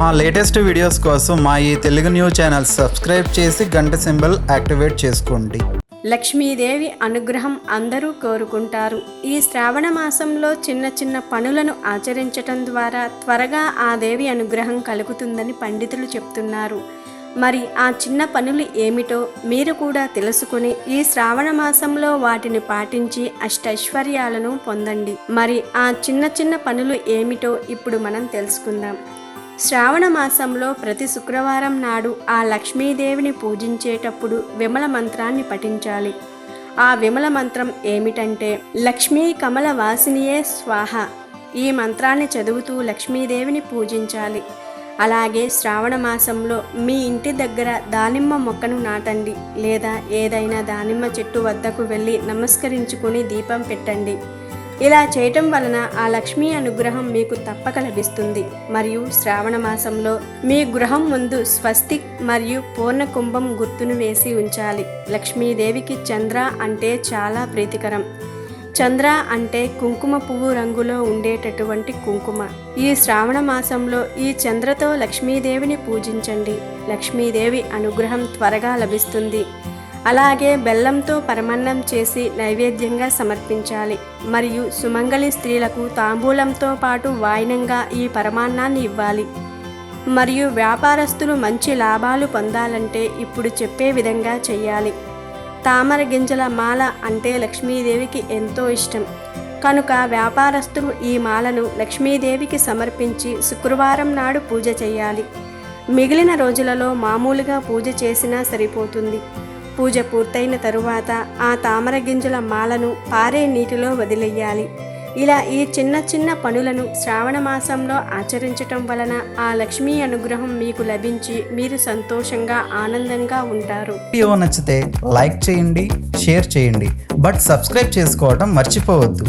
మా latest videos కోసం మా ఈ తెలుగు న్యూస్ ఛానల్ సబ్స్క్రైబ్ చేసి గంట సింబల్ యాక్టివేట్ చేసుకోండి. లక్ష్మీదేవి అనుగ్రహం అందరూ కోరుకుంటారు. ఈ శ్రావణ మాసంలో చిన్న చిన్న పనులను ఆచరించటం ద్వారా త్వరగా ఆ దేవి అనుగ్రహం కలుగుతుందని పండితులు చెప్తున్నారు. మరి ఆ చిన్న పనులు ఏమిటో మీరు కూడా తెలుసుకుని ఈ శ్రావణ మాసంలో వాటిని పాటించి అష్టైశ్వర్యాలను పొందండి. మరి ఆ చిన్న చిన్న పనులు ఏమిటో ఇప్పుడు మనం తెలుసుకుందాం. శ్రావణ మాసంలో ప్రతి శుక్రవారం నాడు ఆ లక్ష్మీదేవిని పూజించేటప్పుడు విమల మంత్రాన్ని పఠించాలి. ఆ విమల మంత్రం ఏమిటంటే లక్ష్మీ కమల వాసినియే స్వాహ ఈ మంత్రాన్ని చదువుతూ లక్ష్మీదేవిని పూజించాలి. అలాగే శ్రావణ మాసంలో మీ ఇంటి దగ్గర దానిమ్మ మొక్కను నాటండి లేదా ఏదైనా దానిమ్మ చెట్టు వద్దకు వెళ్ళి నమస్కరించుకుని దీపం పెట్టండి. ఇలా చేయటం వలన ఆ లక్ష్మీ అనుగ్రహం మీకు తప్పక లభిస్తుంది. మరియు శ్రావణ మాసంలో మీ గృహం ముందు స్వస్తిక్ మరియు పూర్ణ కుంభం గుర్తును వేసి ఉంచాలి. లక్ష్మీదేవికి చంద్ర అంటే చాలా ప్రీతికరం. చంద్ర అంటే కుంకుమ పువ్వు రంగులో ఉండేటటువంటి కుంకుమ. ఈ శ్రావణ మాసంలో ఈ చంద్రతో లక్ష్మీదేవిని పూజించండి. లక్ష్మీదేవి అనుగ్రహం త్వరగా లభిస్తుంది. అలాగే బెల్లంతో పరమన్నం చేసి నైవేద్యంగా సమర్పించాలి. మరియు సుమంగళి స్త్రీలకు తాంబూలంతో పాటు వాయినంగా ఈ పరమాన్నాన్ని ఇవ్వాలి. మరియు వ్యాపారస్తులు మంచి లాభాలు పొందాలంటే ఇప్పుడు చెప్పే విధంగా చేయాలి తామర గింజల మాల అంటే లక్ష్మీదేవికి ఎంతో ఇష్టం. కనుక వ్యాపారస్తులు ఈ మాలను లక్ష్మీదేవికి సమర్పించి శుక్రవారం నాడు పూజ చేయాలి మిగిలిన రోజులలో మామూలుగా పూజ చేసినా సరిపోతుంది. పూజ పూర్తయిన తరువాత ఆ తామర గింజల మాలను పారే నీటిలో వదిలేయాలి. ఇలా ఈ చిన్న చిన్న పనులను శ్రావణ మాసంలో ఆచరించటం వలన ఆ లక్ష్మీ అనుగ్రహం మీకు లభించి మీరు సంతోషంగా ఆనందంగా ఉంటారు. వీడియో నచ్చితే లైక్ చేయండి షేర్ చేయండి. బట్ సబ్స్క్రైబ్ చేసుకోవడం మర్చిపోవద్దు.